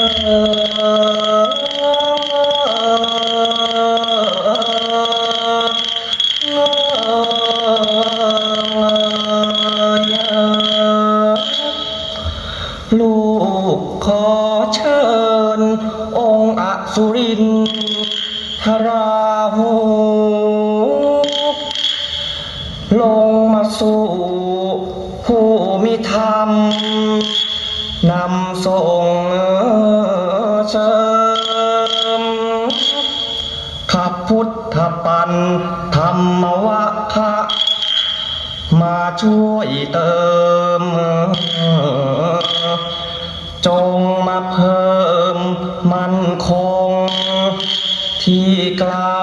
ลูกขอเชิญ องค์อสุรินทราหู พุทธปันธรรมวะคะมาช่วยเติม จงมาเพิ่มมันคงที่กลา